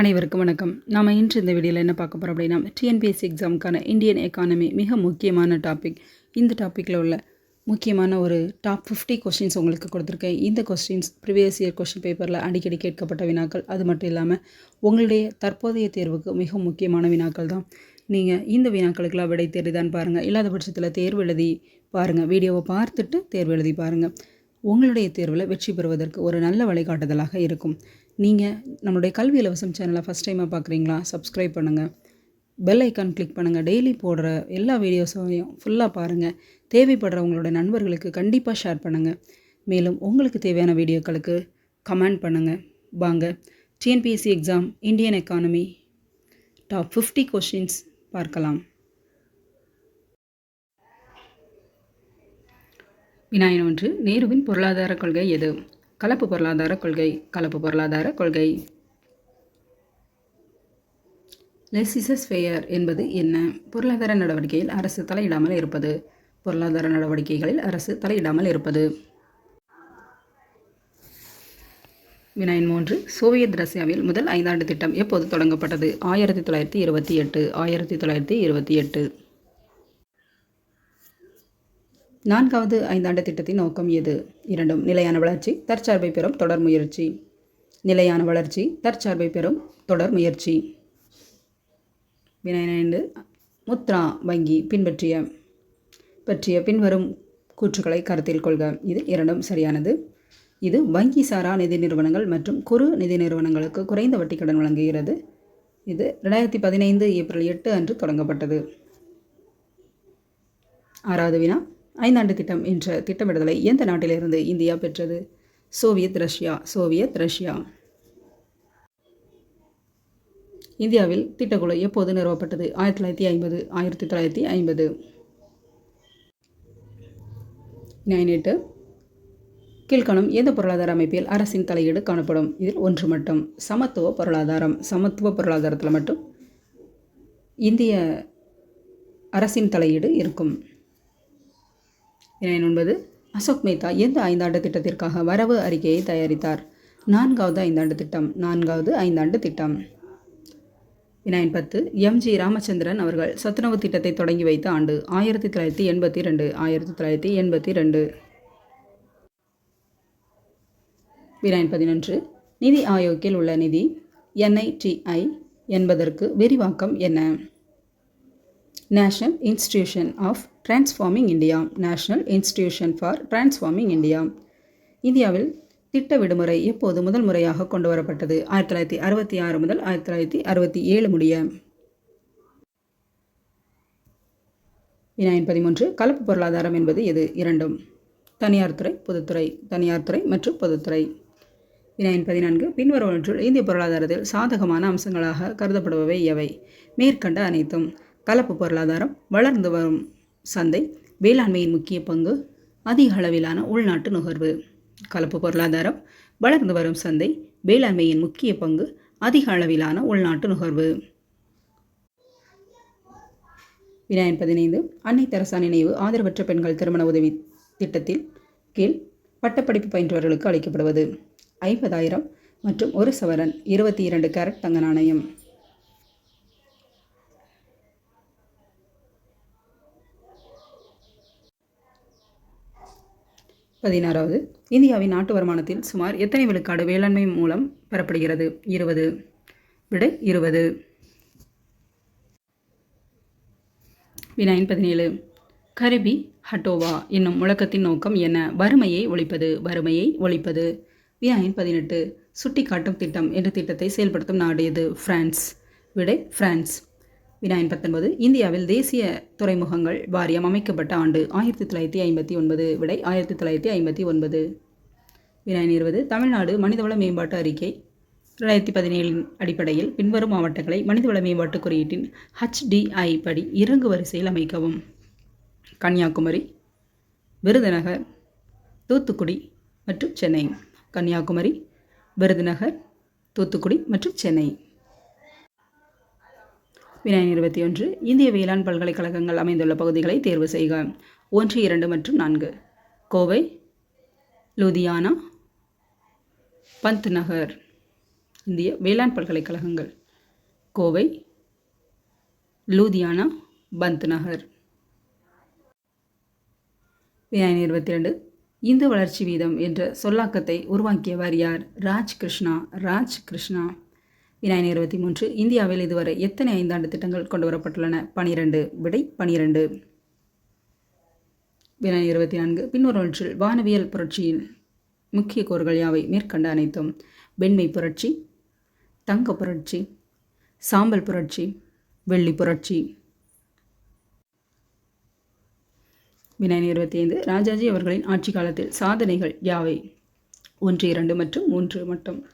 அனைவருக்கும் வணக்கம். நாம் இன்று இந்த வீடியோவில் என்ன பார்க்க போகிறோம் அப்படின்னா டிஎன்பிஎஸ்சி எக்ஸாமுக்கான இந்தியன் எக்கானமி மிக முக்கியமான டாபிக் இந்த டாப்பிக்கில் உள்ள முக்கியமான ஒரு டாப் ஃபிஃப்டி கொஸ்டின்ஸ் உங்களுக்கு கொடுத்துருக்கேன். இந்த கொஸ்டின்ஸ் ப்ரீவியஸ் இயர் கொஸ்டின் பேப்பரில் அடிக்கடி கேட்கப்பட்ட வினாக்கள். அது மட்டும் இல்லாமல் உங்களுடைய தற்போதைய தேர்வுக்கு மிக முக்கியமான வினாக்கள் தான். நீங்கள் இந்த வினாக்களுக்கெல்லாம் விடை தேடிதான் பாருங்கள் இல்லாத பட்சத்தில் தேர்வு எழுதி பாருங்கள் வீடியோவை பார்த்துட்டு தேர்வு எழுதி பாருங்கள் உங்களுடைய தேர்வில் வெற்றி பெறுவதற்கு ஒரு நல்ல வழிகாட்டுதலாக இருக்கும். நீங்கள் நம்மளுடைய கல்வி இலவசம் சேனலை ஃபஸ்ட் டைமாக பார்க்குறீங்களா சப்ஸ்கிரைப் பண்ணுங்கள் பெல் ஐக்கான் கிளிக் பண்ணுங்கள் டெய்லி போடுற எல்லா வீடியோஸையும் ஃபுல்லாக பாருங்கள் தேவைப்படுறவங்களோட நண்பர்களுக்கு கண்டிப்பாக ஷேர் பண்ணுங்கள் மேலும் உங்களுக்கு தேவையான வீடியோக்களுக்கு கமெண்ட் பண்ணுங்கள் வாங்க TNPSC exam Indian economy top fifty questions பார்க்கலாம். வினாயன் ஒன்று நேருவின் பொருளாதார கொள்கை எது? கலப்பு பொருளாதார கொள்கை கலப்பு பொருளாதார கொள்கை. லெசிசஸ் ஃபேயர் என்பது என்ன? பொருளாதார நடவடிக்கையில் அரசு தலையிடாமல் இருப்பது. பொருளாதார நடவடிக்கைகளில் அரசு தலையிடாமல் இருப்பது. வினாயின் மூன்று சோவியத் ரஷ்யாவில் முதல் ஐந்தாண்டு திட்டம் எப்போது தொடங்கப்பட்டது? ஆயிரத்தி தொள்ளாயிரத்தி இருபத்தி எட்டு ஆயிரத்தி தொள்ளாயிரத்தி இருபத்தி எட்டு. நான்காவது ஐந்தாண்டு திட்டத்தின் நோக்கம் எது? இரண்டும் நிலையான வளர்ச்சி தற்சார்பை பெறும் தொடர் முயற்சி. நிலையான வளர்ச்சி தற்சார்பை பெறும் தொடர் முயற்சி. வினாயனைந்து முத்ரா வங்கி பின்பற்றிய பற்றிய பின்வரும் கூற்றுக்களை கருத்தில் கொள்க. இது இரண்டும் சரியானது. இது வங்கி சாரா நிதி நிறுவனங்கள் மற்றும் குறு நிதி நிறுவனங்களுக்கு குறைந்த வட்டி கடன் வழங்குகிறது. இது ரெண்டாயிரத்தி பதினைந்து ஏப்ரல் எட்டு அன்று தொடங்கப்பட்டது. ஆறாவது வினா ஐந்தாண்டு திட்டம் என்ற திட்டமிடுதலை எந்த நாட்டிலிருந்து இந்தியா பெற்றது? Soviet Russia Soviet Russia. இந்தியாவில் திட்டக்குழு எப்போது நிறுவப்பட்டது? ஆயிரத்தி தொள்ளாயிரத்தி ஐம்பது ஆயிரத்தி தொள்ளாயிரத்தி ஐம்பது. நைன் எட்டு கீழ்காணும் எந்த பொருளாதார அமைப்பில் அரசின் தலையீடு காணப்படும்? இதில் ஒன்று மட்டும் சமத்துவ பொருளாதாரம். சமத்துவ பொருளாதாரத்தில் மட்டும் இந்திய அரசின் தலையீடு இருக்கும். வினாயன் ஒன்பது அசோக் மேத்தா எந்த ஐந்தாண்டு திட்டத்திற்காக வரவு அறிக்கையை தயாரித்தார்? நான்காவது ஐந்தாண்டு திட்டம் நான்காவது ஐந்தாண்டு திட்டம். வினாயின் பத்து எம்ஜி ராமச்சந்திரன் அவர்கள் சத்துணவு திட்டத்தை தொடங்கி வைத்த ஆண்டு ஆயிரத்தி தொள்ளாயிரத்தி எண்பத்தி ரெண்டு ஆயிரத்தி தொள்ளாயிரத்தி எண்பத்தி ரெண்டு வினாயன் பதினொன்று நிதி ஆயோக்கில் உள்ள நிதி என்ஐடிஐ என்பதற்கு விரிவாக்கம் என்ன? National institution of transforming India national institution for transforming India இந்தியாவில் திட்ட விடுமுறை எப்போது முதல் முறையாக கொண்டு வரப்பட்டது? ஆயிரத்தி தொள்ளாயிரத்தி அறுபத்தி ஆறு முதல் ஆயிரத்தி தொள்ளாயிரத்தி அறுபத்தி ஏழு முடிய. வினாயின் பதிமூன்று கலப்பு பொருளாதாரம் என்பது எது? இரண்டும். தனியார் துறை பொதுத்துறை தனியார் துறை மற்றும் பொதுத்துறை. வினாயின் பதினான்கு பின்வருவனற்றுள் இந்திய பொருளாதாரத்தில் சாதகமான அம்சங்களாக கருதப்படுபவை எவை? மேற்கண்ட அனைத்தும். கலப்பு பொருளாதாரம் வளர்ந்து வரும் சந்தை வேளாண்மையின் முக்கிய பங்கு அதிக அளவிலான உள்நாட்டு நுகர்வு. கலப்பு பொருளாதாரம் வளர்ந்து வரும் சந்தை வேளாண்மையின் முக்கிய பங்கு அதிக அளவிலான உள்நாட்டு நுகர்வு. வினாயன் பதினைந்து அன்னை தெரசா நினைவு ஆதரவற்ற பெண்கள் திருமண உதவி திட்டத்தில் கீழ் பட்டப்படிப்பு பயின்றவர்களுக்கு அளிக்கப்படுவது. ஐம்பதாயிரம் மற்றும் ஒரு சவரன் இருபத்தி இரண்டு கேரட் தங்க நாணயம். பதினாறாவது. இந்தியாவின் நாட்டு வருமானத்தில் சுமார் எத்தனை விழுக்காடு வேளாண்மை மூலம் பெறப்படுகிறது? இருபது. விடை இருபது. வினாயின் பதினேழு. கரிபி ஹட்டோவா என்னும் முழக்கத்தின் நோக்கம் என்ன? வறுமையை ஒழிப்பது. வறுமையை ஒழிப்பது. வினாயின் பதினெட்டு. சுட்டிக்காட்டும் திட்டம் என்ற திட்டத்தை செயல்படுத்தும் நாடு எது? பிரான்ஸ். விடை பிரான்ஸ். வினாயின் பத்தொன்பது இந்தியாவில் தேசிய துறைமுகங்கள் வாரியம் அமைக்கப்பட்ட ஆண்டு ஆயிரத்தி தொள்ளாயிரத்தி ஐம்பத்தி ஒன்பது விடை ஆயிரத்தி தொள்ளாயிரத்தி ஐம்பத்தி ஒன்பது. வினாயின் இருபது தமிழ்நாடு மனிதவள மேம்பாட்டு அறிக்கை ரெண்டாயிரத்தி பதினேழின் அடிப்படையில் பின்வரும் மாவட்டங்களை மனிதவள மேம்பாட்டு குறியீட்டின் ஹச்டிஐ படி இறங்கு வரிசையில் அமைக்கவும். கன்னியாகுமரி விருதுநகர் தூத்துக்குடி மற்றும் சென்னை. கன்னியாகுமரி விருதுநகர் தூத்துக்குடி மற்றும் சென்னை. வினாயன் இருபத்தி ஒன்று இந்திய வேளாண் பல்கலைக்கழகங்கள் அமைந்துள்ள பகுதிகளை தேர்வு செய்க. ஒன்று இரண்டு மற்றும் நான்கு. கோவை லூதியானா பந்த் நகர் இந்திய வேளாண் பல்கலைக்கழகங்கள். கோவை லூதியானா பந்த் நகர் வினாயன் இருபத்தி ரெண்டு இந்து வளர்ச்சி வீதம் என்ற சொல்லாக்கத்தை உருவாக்கியவர் யார்? ராஜ் கிருஷ்ணா ராஜ் கிருஷ்ணா விநாயகர் இருபத்தி மூன்று. இந்தியாவில் இதுவரை எத்தனை ஐந்தாண்டு திட்டங்கள் கொண்டு வரப்பட்டுள்ளன? பனிரெண்டு. விடை பனிரெண்டு. விநாயகர் இருபத்தி நான்கு. பின்வருவற்றில் வானவியல் புரட்சியின் முக்கிய கூறுகள் யாவை? மேற்கண்ட அனைத்தும். வெண்மை புரட்சி தங்க புரட்சி சாம்பல் புரட்சி வெள்ளி புரட்சி. விநாயகர் இருபத்தி ஐந்து. ராஜாஜி அவர்களின் ஆட்சி காலத்தில் சாதனைகள் யாவை? ஒன்று இரண்டு மற்றும் மூன்று மட்டும்.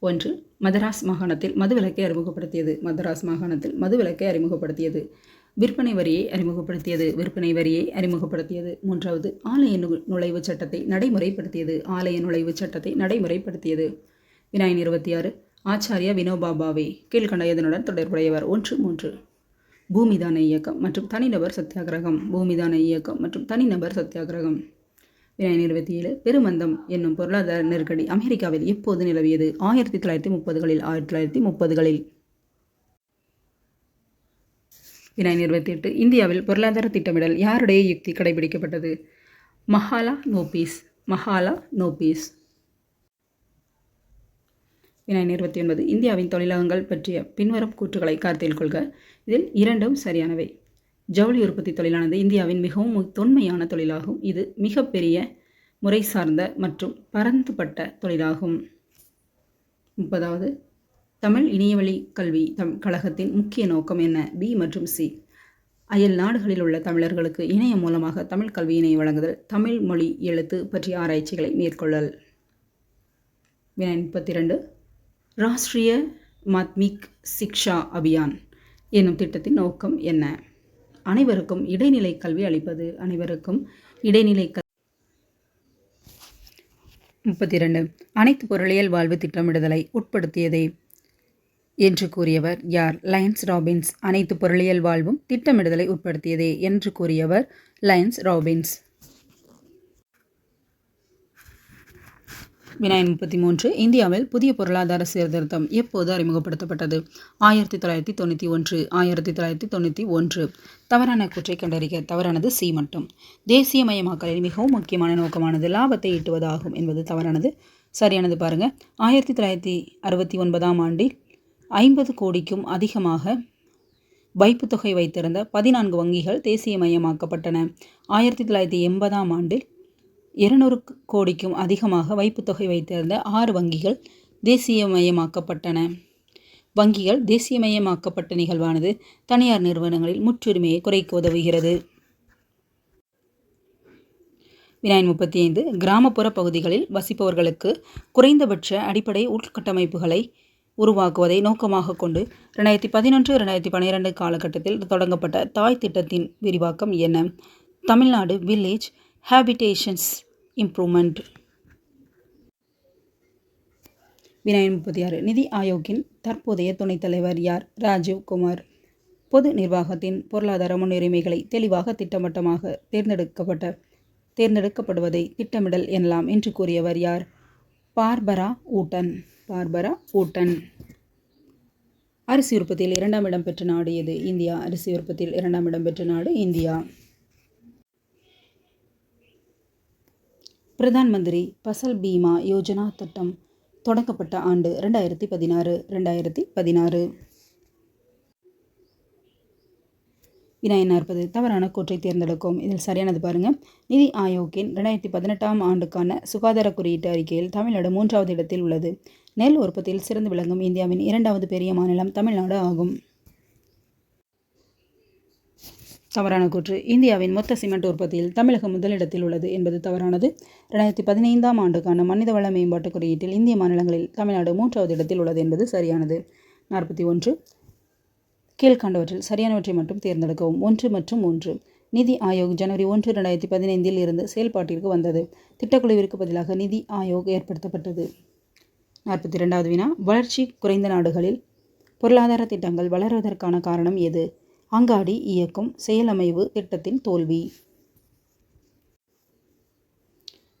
ஒன்று மதராஸ் மாகாணத்தில் மதுவிலக்கை அறிமுகப்படுத்தியது. மதராஸ் மாகாணத்தில் மதுவிலக்கை அறிமுகப்படுத்தியது. விற்பனை வரியை அறிமுகப்படுத்தியது. விற்பனை வரியை அறிமுகப்படுத்தியது. மூன்றாவது ஆலய நுழைவுச் சட்டத்தை நடைமுறைப்படுத்தியது. ஆலய நுழைவுச் சட்டத்தை நடைமுறைப்படுத்தியது. வினாயின் இருபத்தி ஆறு ஆச்சாரியா வினோபா பாவே கீழ்கண்ட இதனுடன் தொடர்புடையவர். ஒன்று மூன்று. பூமிதான இயக்கம் மற்றும் தனிநபர் சத்தியாகிரகம். பூமிதான இயக்கம் மற்றும் தனிநபர் சத்தியாகிரகம். வினாயன் இருபத்தி ஏழு பெருமந்தம் என்னும் பொருளாதார நெருக்கடி அமெரிக்காவில் எப்போது நிலவியது? ஆயிரத்தி தொள்ளாயிரத்தி முப்பதுகளில் ஆயிரத்தி தொள்ளாயிரத்தி முப்பதுகளில். வினாயன் இருபத்தி எட்டு இந்தியாவில் பொருளாதார திட்டமிடல் யாருடைய யுக்தி கடைபிடிக்கப்பட்டது? மஹாலா நோபீஸ் மஹாலா நோபீஸ். வினாயன் இருபத்தி ஒன்பது இந்தியாவின் தொழிலகங்கள் பற்றிய பின்வரும் கூற்றுகளை கருத்தில் கொள்க. இதில் இரண்டும் சரியானவை. ஜவுளி உற்பத்தி தொழிலானது இந்தியாவின் மிகவும் தொன்மையான தொழிலாகும். இது மிகப்பெரிய முறை சார்ந்த மற்றும் பரந்துபட்ட தொழிலாகும். முப்பதாவது தமிழ் இணையவழி கல்வி தம் கழகத்தின் முக்கிய நோக்கம் என்ன? பி மற்றும் சி அயல் நாடுகளில் உள்ள தமிழர்களுக்கு இணையம் மூலமாக தமிழ் கல்வியினை வழங்குதல் தமிழ் மொழி எழுத்து பற்றிய ஆராய்ச்சிகளை மேற்கொள்ளல். வினா முப்பத்தி ரெண்டு ராஷ்ட்ரிய மாத்மிக் சிக்ஷா அபியான் என்னும் திட்டத்தின் நோக்கம் என்ன? அனைவருக்கும் இடைநிலை கல்வி அளிப்பது அனைவருக்கும் இடைநிலை கல் முப்பத்தி இரண்டு அனைத்து பொருளியல் வாழ்வு திட்டமிடுதலை உட்படுத்தியதே என்று கூறியவர் யார்? Lionel Robbins. அனைத்து பொருளியல் வாழ்வும் திட்டமிடுதலை உட்படுத்தியதே என்று கூறியவர் லயன்ஸ் ராபின்ஸ். வினாய் முப்பத்தி மூன்று இந்தியாவில் புதிய பொருளாதார சீர்திருத்தம் எப்போது அறிமுகப்படுத்தப்பட்டது? ஆயிரத்தி தொள்ளாயிரத்தி தொண்ணூற்றி ஒன்று ஆயிரத்தி தொள்ளாயிரத்தி தொண்ணூற்றி ஒன்று. தவறான கூற்றை கண்டறிக தவறானது சி மட்டும். தேசியமயமாக்கலின் மிகவும் முக்கியமான நோக்கமானது லாபத்தை ஈட்டுவதாகும் என்பது தவறானது. சரியானது பாருங்கள் ஆயிரத்தி தொள்ளாயிரத்தி அறுபத்தி ஒன்பதாம் ஆண்டில் ஐம்பது கோடிக்கும் அதிகமாக வைப்புத்தொகை வைத்திருந்த பதினான்கு வங்கிகள் தேசியமயமாக்கப்பட்டன ஆயிரத்தி தொள்ளாயிரத்தி எண்பதாம் ஆண்டில் இருநூறு கோடிக்கும் அதிகமாக வைப்புத்தொகை வைத்திருந்த ஆறு வங்கிகள் தேசியமயமாக்கப்பட்டன. வங்கிகள் தேசியமயமாக்கப்பட்ட நிகழ்வானது தனியார் நிறுவனங்களில் முற்றுரிமையை குறைக்க உதவுகிறது. வினாயின் முப்பத்தி ஐந்து கிராமப்புற பகுதிகளில் வசிப்பவர்களுக்கு குறைந்தபட்ச அடிப்படை உள்கட்டமைப்புகளை உருவாக்குவதை நோக்கமாக கொண்டு ரெண்டாயிரத்தி பதினொன்று ரெண்டாயிரத்தி பன்னிரெண்டு காலகட்டத்தில் தொடங்கப்பட்ட தாய் திட்டத்தின் விரிவாக்கம் என்ன? Tamil Nadu village habitations improvement. வினாயன் முப்பத்தி ஆறு நிதி ஆயோக்கின் தற்போதைய துணைத் தலைவர் யார்? ராஜீவ் குமார். பொது நிர்வாகத்தின் பொருளாதார முன்னுரிமைகளை தெளிவாக திட்டவட்டமாக தேர்ந்தெடுக்கப்பட்ட தேர்ந்தெடுக்கப்படுவதை திட்டமிடல் எனலாம் என்று கூறியவர் யார்? Barbara Wootton. Barbara Wootton. அரிசி உற்பத்தியில் இரண்டாம் இடம் பெற்ற நாடு எது? இந்தியா. அரிசி உற்பத்தியில் இரண்டாம் இடம் பெற்ற நாடு இந்தியா. பிரதான் மந்திரி பசல் பீமா யோஜனா திட்டம் தொடங்கப்பட்ட ஆண்டு ரெண்டாயிரத்தி பதினாறு ரெண்டாயிரத்தி பதினாறு. வினாயன் நாற்பது தவறான கூற்றை தேர்ந்தெடுக்கும். இதில் சரியானது பாருங்கள் நிதி ஆயோக்கின் ரெண்டாயிரத்தி பதினெட்டாம் ஆண்டுக்கான சுகாதார குறியீட்டு அறிக்கையில் தமிழ்நாடு மூன்றாவது இடத்தில் உள்ளது. நெல் உற்பத்தியில் சிறந்து விளங்கும் இந்தியாவின் இரண்டாவது பெரிய மாநிலம் தமிழ்நாடு ஆகும். தவறான கூற்று. இந்தியாவின் மொத்த சிமெண்ட் உற்பத்தியில் தமிழகம் முதலிடத்தில் உள்ளது என்பது தவறானது. ரெண்டாயிரத்தி பதினைந்தாம் ஆண்டுக்கான மனித வள மேம்பாட்டு குறியீட்டில் இந்திய மாநிலங்களில் தமிழ்நாடு மூன்றாவது இடத்தில் உள்ளது என்பது சரியானது. நாற்பத்தி ஒன்று. கீழ்கண்டவற்றில் சரியானவற்றை மட்டும் தேர்ந்தெடுக்கவும். ஒன்று மற்றும் மூன்று நிதி ஆயோக் ஜனவரி ஒன்று ரெண்டாயிரத்தி பதினைந்தில் இருந்து செயல்பாட்டிற்கு வந்தது. திட்டக்குழுவிற்கு பதிலாக நிதி ஆயோக் ஏற்படுத்தப்பட்டது. நாற்பத்தி ரெண்டாவது வினா. வளர்ச்சி குறைந்த நாடுகளில் பொருளாதார திட்டங்கள் வளர்வதற்கான காரணம் எது? அங்காடி இயக்கும் செயலமைவு திட்டத்தின் தோல்வி.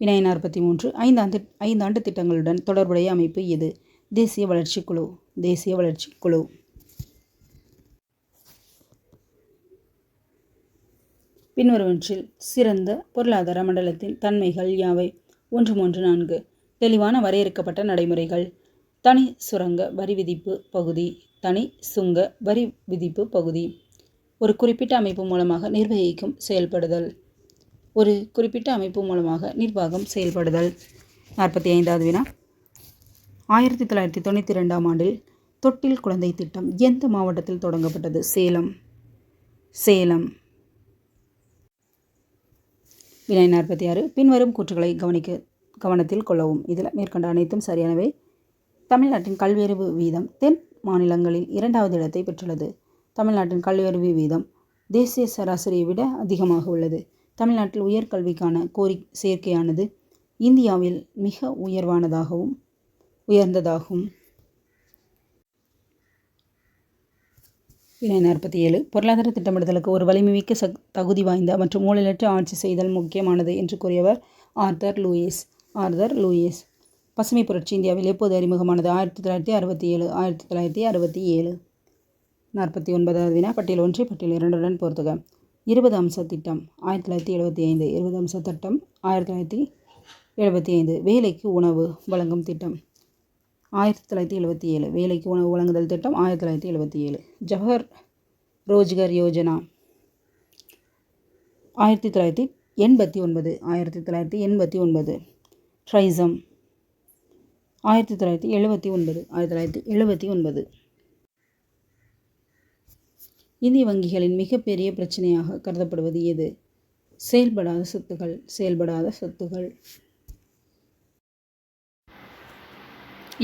வினாய் நாற்பத்தி மூன்று. ஐந்தாண்டு ஐந்தாண்டு திட்டங்களுடன் தொடர்புடைய அமைப்பு எது? தேசிய வளர்ச்சிக் குழு தேசிய வளர்ச்சிக் குழு. பின்வருவற்றில் சிறந்த பொருளாதார மண்டலத்தின் தன்மைகள் யாவை? ஒன்று மூன்று நான்கு. தெளிவான வரையறுக்கப்பட்ட நடைமுறைகள். தனி சுரங்க வரி விதிப்பு பகுதி தனி சுங்க வரி விதிப்பு பகுதி. ஒரு குறிப்பிட்ட அமைப்பு மூலமாக நிர்வகிக்கும் செயல்படுதல். ஒரு குறிப்பிட்ட அமைப்பு மூலமாக நிர்வாகம் செயல்படுதல். நாற்பத்தி ஐந்தாவது வினா. ஆயிரத்தி தொள்ளாயிரத்தி தொண்ணூற்றி ரெண்டாம் ஆண்டில் தொட்டில் குழந்தை திட்டம் எந்த மாவட்டத்தில் தொடங்கப்பட்டது? சேலம். சேலம். வினை நாற்பத்தி ஆறு. பின்வரும் கூற்றுகளை கவனிக்க கவனத்தில் கொள்ளவும். இதில் மேற்கண்ட அனைத்தும் சரியானவை. தமிழ்நாட்டின் கல்வியறிவு வீதம் தென் மாநிலங்களில் இரண்டாவது இடத்தை பெற்றுள்ளது. தமிழ்நாட்டின் கல்வியறிவு வீதம் தேசிய சராசரியை விட அதிகமாக உள்ளது. தமிழ்நாட்டில் உயர்கல்விக்கான கோரி சேர்க்கையானது இந்தியாவில் மிக உயர்வானதாகவும் உயர்ந்ததாகும். வினை நாற்பத்தி ஏழு பொருளாதார திட்டமிடுதலுக்கு ஒரு வலிமைமிக்க சக் தகுதி வாய்ந்த மற்றும் ஊழலற்ற ஆட்சி செய்தல் முக்கியமானது என்று கூறியவர் ஆர்தர் லூயிஸ். Arthur Lewis. பசுமை புரட்சி இந்தியாவில் எப்போது அறிமுகமானது? ஆயிரத்தி தொள்ளாயிரத்தி அறுபத்தி ஏழு ஆயிரத்தி தொள்ளாயிரத்தி அறுபத்தி ஏழு நாற்பத்தி ஒன்பதாவது வினா பட்டியல் ஒன்று பட்டியல் இரண்டுடன் பொறுத்துக இருபது அம்ச திட்டம் ஆயிரத்தி தொள்ளாயிரத்தி எழுபத்தி ஐந்து. இருபது அம்ச திட்டம் ஆயிரத்தி தொள்ளாயிரத்தி எழுபத்தி ஐந்து. வேலைக்கு உணவு வழங்கும் திட்டம் ஆயிரத்தி தொள்ளாயிரத்தி எழுபத்தி ஏழு. வேலைக்கு உணவு வழங்குதல் திட்டம் ஆயிரத்தி தொள்ளாயிரத்தி எழுபத்தி ஏழு. ஜவஹர் ரோஜ்கர் யோஜனா ஆயிரத்தி தொள்ளாயிரத்தி எண்பத்தி ஒன்பது. ஆயிரத்தி தொள்ளாயிரத்தி எண்பத்தி ஒன்பது. ட்ரைசம் ஆயிரத்தி தொள்ளாயிரத்தி எழுபத்தி ஒன்பது. ஆயிரத்தி தொள்ளாயிரத்தி எழுபத்தி ஒன்பது. இந்திய வங்கிகளின் மிகப்பெரிய பிரச்சனையாக கருதப்படுவது எது? செயல்படாத சொத்துகள் செயல்படாத சொத்துகள்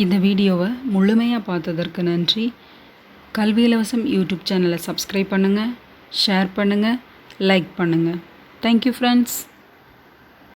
இந்த வீடியோவை முழுமையாக பார்த்ததற்கு நன்றி. கல்வி இலவசம் யூடியூப் சேனலை சப்ஸ்கிரைப் பண்ணுங்கள் ஷேர் பண்ணுங்கள் லைக் பண்ணுங்கள் தேங்க்யூ ஃப்ரெண்ட்ஸ்